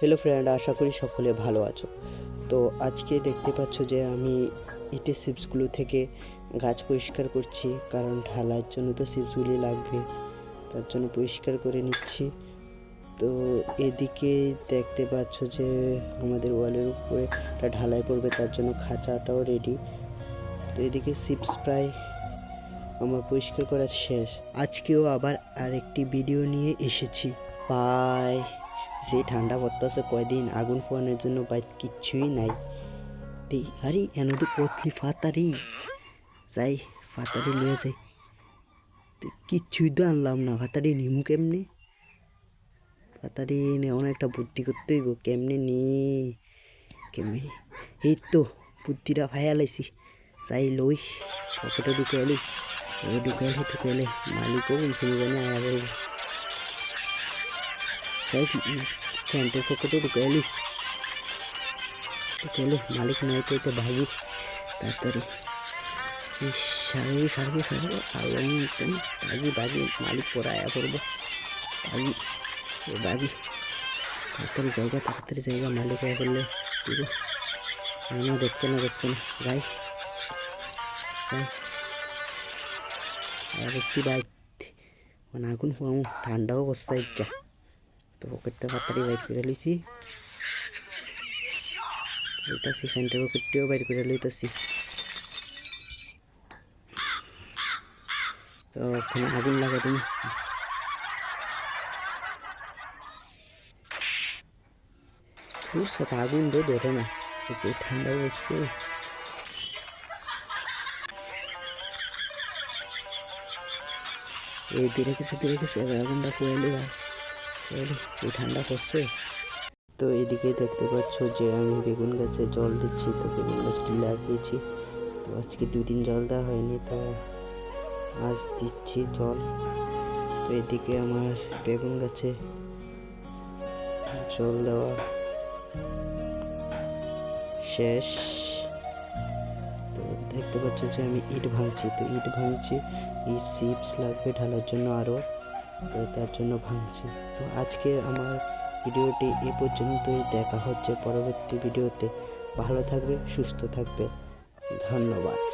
Hello friend আশা করি সকলে ভালো আছো। তো আজকে দেখতে পাচ্ছ যে আমি ইটে চিপসগুলো থেকে গাছ পরিষ্কার করছি, কারণ ঢালার জন্য তো চিপসগুলি লাগবে, তার জন্য পরিষ্কার করে নিচ্ছি। তো এদিকে দেখতে পাচ্ছ যে আমাদের ওয়ালের উপরে একটা ঢালাই পড়বে, তার জন্য খাঁচাটাও রেডি তো এদিকে চিপস প্রায় আমার পরিষ্কার করা শেষ। আজকেও আবার আরেকটি ভিডিও নিয়ে এসেছি। বাই যে ঠান্ডা পড়তেছে কয়দিন আগুন ফোয়ানোর জন্য বাইর কিচ্ছুই নাই। আরে এন তো পতলি ফাতারি। যাই, ফাতারি নিয়ে যাই। কিচ্ছুই তো আনলাম না। ফাতারি নিমু কেমনে? ফাতারি নেওয়ার অনেকটা বুদ্ধি করতে হইব। কেমনে নি? কেমনে? এই তো, বুদ্ধিটা ভাইয়া লাইছি যাই লই, পকেটে ঢুকে এলি এই ঢুকাইলে ঢুকাইলে মালিকও বলছিল জানি আয়া করবো তাই প্যান্টের পকেটে ঢুকাইলি ঢুকাইলে মালিক নাই তো এটা ভাগি তাড়াতাড়ি ইস, সারবো সারবো সারবো আল্লাহ একদম বাগি বাগি মালিক পরে আয়া করবো বাগি ও বাগি তাড়াতাড়ি জায়গা তাড়াতাড়ি জায়গা মালিক আয়া করলে দিব না দেখছে না দেখছে না যাই যাই আর বেশি বাইক মানে আগুন ফুয়াম ঠান্ডা অবস্থায় যা তো পকেটটা তাড়াতাড়ি বাইর করে লইছি। লইতাছি, ফ্যানটার পকেটটিও বাইর করে লইতাছি। তো ওখানে আগুন লাগা তুমি খুব আগুন তো ধরে না যে ঠান্ডা বসছে। এই দূরে গেছে দূরে গেছে এবার আগুনটা ফুয়াইলে ভাই যে ঠান্ডা পড়ছে? তো এদিকে দেখতে পাচ্ছ যে আমি বেগুন গাছে জল দিচ্ছি, তো বেগুন গাছটি লাগিয়েছি। তো আজকে দুই দিন জল দেওয়া হয়নি, তো আজ দিচ্ছি জল। তো এদিকে আমার বেগুন গাছে জল দেওয়া শেষ। তো দেখতে পাচ্ছ যে আমি ইট ভাঙছি, তো ইট ভাঙছি, ইট চিপস লাগবে ঢালার জন্য আরও। তো তার জন্য ভাঙছি। তো আজকে আমার ভিডিওটি এ পর্যন্তই। দেখা হচ্ছে পরবর্তী ভিডিওতে। ভালো থাকবে, সুস্থ থাকবে। ধন্যবাদ।